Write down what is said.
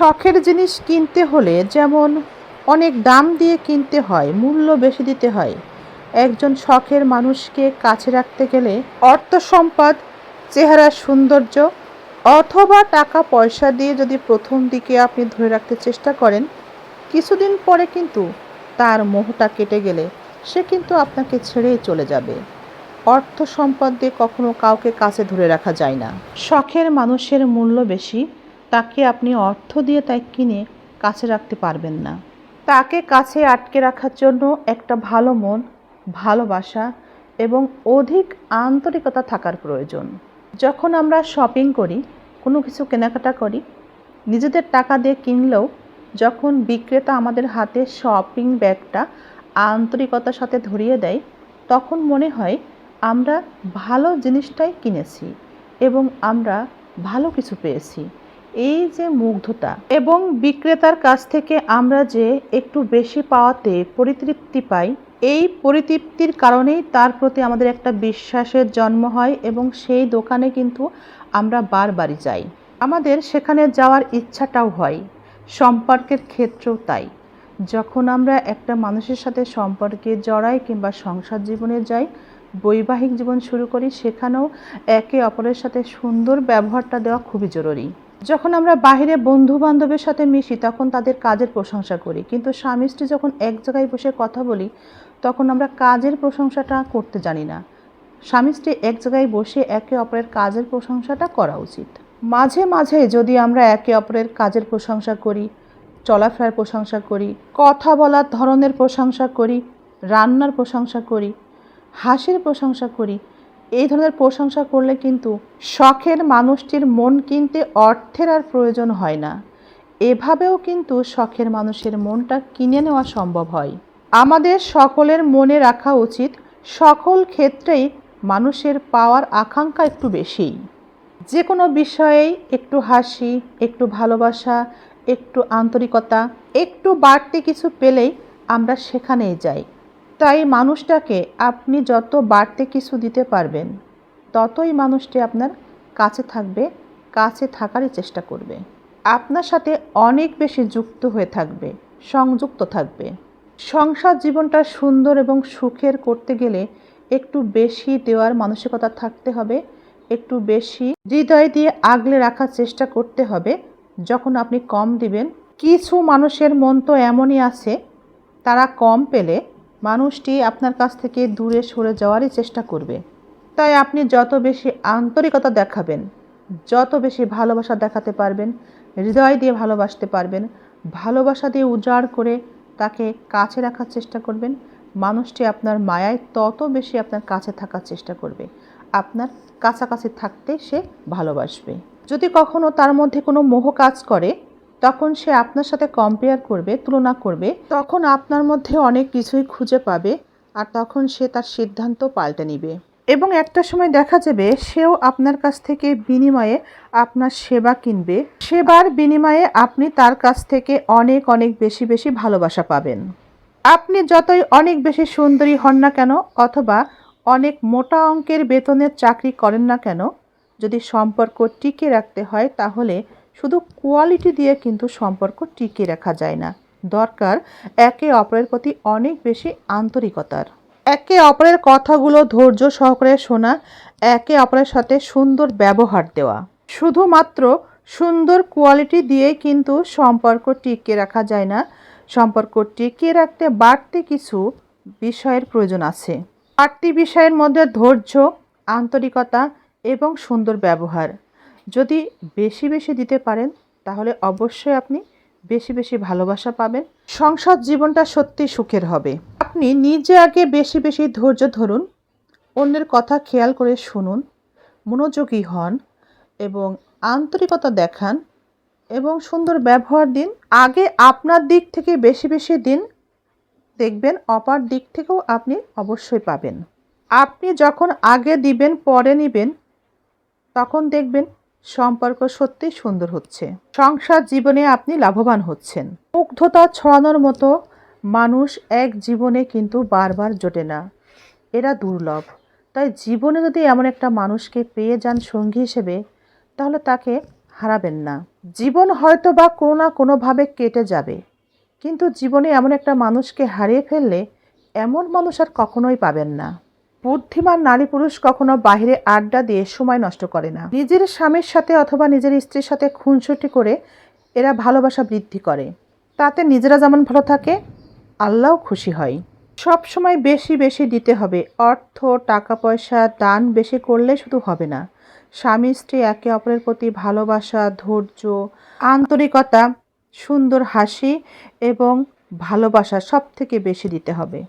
শখের জিনিস কিনতে হলে যেমন অনেক দাম দিয়ে কিনতে হয়, মূল্য বেশি দিতে হয়। একজন শখের মানুষকে কাছে রাখতে গেলে অর্থ সম্পদ চেহারার সৌন্দর্য অথবা টাকা পয়সা দিয়ে যদি প্রথম দিকে আপনি ধরে রাখতে চেষ্টা করেন, কিছুদিন পরে কিন্তু তার মোহটা কেটে গেলে সে কিন্তু আপনাকে ছেড়েই চলে যাবে। অর্থ সম্পদ দিয়ে কখনো কাউকে কাছে ধরে রাখা যায় না। শখের মানুষের মূল্য বেশি তাকে আপনি অর্থ দিয়ে তাই কিনে কাছে রাখতে পারবেন না। তাকে কাছে আটকে রাখার জন্য একটা ভালো মন, ভালোবাসা এবং অধিক আন্তরিকতা থাকার প্রয়োজন। যখন আমরা শপিং করি, কোনো কিছু কেনাকাটা করি, নিজেদের টাকা দিয়ে কিনলেও যখন বিক্রেতা আমাদের হাতে শপিং ব্যাগটা আন্তরিকতার সাথে ধরিয়ে দেয়, তখন মনে হয় আমরা ভালো জিনিসটাই কিনেছি এবং আমরা ভালো কিছু পেয়েছি। এই যে মুগ্ধতা এবং বিক্রেতার কাছ থেকে আমরা যে একটু বেশি পাওয়াতে পরিতৃপ্তি পাই, এই পরিতৃপ্তির কারণেই তার প্রতি আমাদের একটা বিশ্বাসের জন্ম হয় এবং সেই দোকানে কিন্তু আমরা বারবারই যাই। আমাদের সেখানে যাওয়ার ইচ্ছাটাও হয়, সম্পর্কের ক্ষেত্রেও তাই। যখন আমরা একটা মানুষের সাথে সম্পর্কে জড়াই কিংবা সংসার জীবনে যাই, বৈবাহিক জীবন শুরু করি, সেখানেও একে অপরের সাথে সুন্দর ব্যবহারটা দেওয়া খুবই জরুরি। যখন আমরা বাইরে বন্ধু বান্ধবের সাথে মিশি, তখন তাদের কাজের প্রশংসা করি। কিন্তু স্বামী স্ত্রী যখন এক জায়গায় বসে কথা বলি, তখন আমরা কাজের প্রশংসাটা করতে জানি না। স্বামী স্ত্রী এক জায়গায় বসে একে অপরের কাজের প্রশংসাটা করা উচিত। মাঝে মাঝে যদি আমরা একে অপরের কাজের প্রশংসা করি, চলাফেরার প্রশংসা করি, কথা বলার ধরনের প্রশংসা করি, রান্নার প্রশংসা করি, হাসির প্রশংসা করি এই ধরনের প্রশংসা করলে কিন্তু শখের মানুষটির মন কিনতে অর্থের আর প্রয়োজন হয় না। এভাবেও কিন্তু শখের মানুষের মনটা কিনে নেওয়া সম্ভব হয়। আমাদের সকলের মনে রাখা উচিত, সকল ক্ষেত্রেই মানুষের পাওয়ার আকাঙ্ক্ষা একটু বেশিই যে কোনো বিষয়েই একটু হাসি, একটু ভালোবাসা, একটু আন্তরিকতা, একটু বাড়তি কিছু পেলেই আমরা সেখানেই যাই। তাই মানুষটাকে আপনি যত বাড়তে কিছু দিতে পারবেন, ততই মানুষটি আপনার কাছে থাকবে, কাছে থাকারই চেষ্টা করবে। আপনার সাথে অনেক বেশি যুক্ত হয়ে থাকবে, সংযুক্ত থাকবে। সংসার জীবনটা সুন্দর এবং সুখের করতে গেলে একটু বেশি দেওয়ার মানসিকতা থাকতে হবে, একটু বেশি হৃদয় দিয়ে আগলে রাখার চেষ্টা করতে হবে। যখন আপনি কম দিবেন, কিছু মানুষের মন তো এমনই আছে, তারা কম পেলে মানুষটি আপনার কাছ থেকে দূরে সরে যাওয়ারই চেষ্টা করবে। তাই আপনি যত বেশি আন্তরিকতা দেখাবেন, যত বেশি ভালোবাসা দেখাতে পারবেন, হৃদয় দিয়ে ভালোবাসতে পারবেন, ভালোবাসা দিয়ে উজাড় করে তাকে কাছে রাখার চেষ্টা করবেন, মানুষটি আপনার মায়ায় তত বেশি আপনার কাছে থাকার চেষ্টা করবে। আপনার কাছাকাছি থাকতে সে ভালোবাসবে। যদি কখনো তার মধ্যে কোনো মোহ কাজ করে তখন সে আপনার সাথে কম্পেয়ার করবে, তুলনা করবে, তখন আপনার মধ্যে অনেক কিছুই খুঁজে পাবে আর তখন সে তার সিদ্ধান্ত পাল্টে নিবে। এবং একটা সময় দেখা যাবে সেও আপনার কাছ থেকে বিনিময়ে আপনার সেবা কিনবে। সেবার বিনিময়ে আপনি তার কাছ থেকে অনেক অনেক বেশি বেশি ভালোবাসা পাবেন। আপনি যতই অনেক বেশি সুন্দরী হন না কেন অথবা অনেক মোটা অঙ্কের বেতনের চাকরি করেন না কেন, যদি সম্পর্ক টিকে রাখতে হয় তাহলে শুধু কোয়ালিটি দিয়ে কিন্তু সম্পর্ক টিকে রাখা যায় না। দরকার একে অপরের প্রতি অনেক বেশি আন্তরিকতার। একে অপরের কথাগুলো ধৈর্য সহকারে শোনা, একে অপরের সাথে সুন্দর ব্যবহার দেওয়া। শুধুমাত্র সুন্দর কোয়ালিটি দিয়েই কিন্তু সম্পর্ক টিকিয়ে রাখা যায় না। সম্পর্ক টিকিয়ে রাখতে বাড়তি কিছু বিষয়ের প্রয়োজন আছে। বাড়তি বিষয়ের মধ্যে ধৈর্য, আন্তরিকতা এবং সুন্দর ব্যবহার। যদি বেশি বেশি দিতে পারেন, তাহলে অবশ্যই আপনি বেশি বেশি ভালোবাসা পাবেন। সংসার জীবনটা সত্যি সুখের হবে। আপনি নিজে আগে বেশি বেশি ধৈর্য ধরুন, অন্যের কথা খেয়াল করে শুনুন, মনোযোগী হন এবং আন্তরিকতা দেখান এবং সুন্দর ব্যবহার দিন। আগে আপনার দিক থেকে বেশি বেশি দিন দেখবেন, অপার দিক থেকেও আপনি অবশ্যই পাবেন। আপনি যখন আগে দিবেন, পরে নেবেন, তখন দেখবেন সম্পর্ক সত্যিই সুন্দর হচ্ছে। সংসার জীবনে আপনি লাভবান হচ্ছেন। মুগ্ধতা ছড়ানোর মতো মানুষ এক জীবনে কিন্তু বারবার জোটে না। এরা দুর্লভ। তাই জীবনে যদি এমন একটা মানুষকে পেয়ে যান সঙ্গী হিসেবে, তাহলে তাকে হারাবেন না। জীবন হয়তো বা কোনো না কোনোভাবে কেটে যাবে। কিন্তু জীবনে এমন একটা মানুষকে হারিয়ে ফেললে, এমন মানুষ আর কখনোই পাবেন না। বুদ্ধিমান নারী পুরুষ কখনো বাইরে আড্ডা দিয়ে সময় নষ্ট করে না। নিজের স্বামীর সাথে অথবা নিজের স্ত্রীর সাথে খুনসুটি করে এরা ভালোবাসা বৃদ্ধি করে। তাতে নিজেরা যেমন ভালো থাকে, আল্লাহও খুশি হয়। সব সময় বেশি বেশি দিতে হবে। অর্থ টাকা পয়সা দান বেশি করলে শুধু হবে না। স্বামী, স্ত্রী একে অপরের প্রতি ভালোবাসা, ধৈর্য, আন্তরিকতা, সুন্দর হাসি এবং ভালোবাসা সব থেকে বেশি দিতে হবে।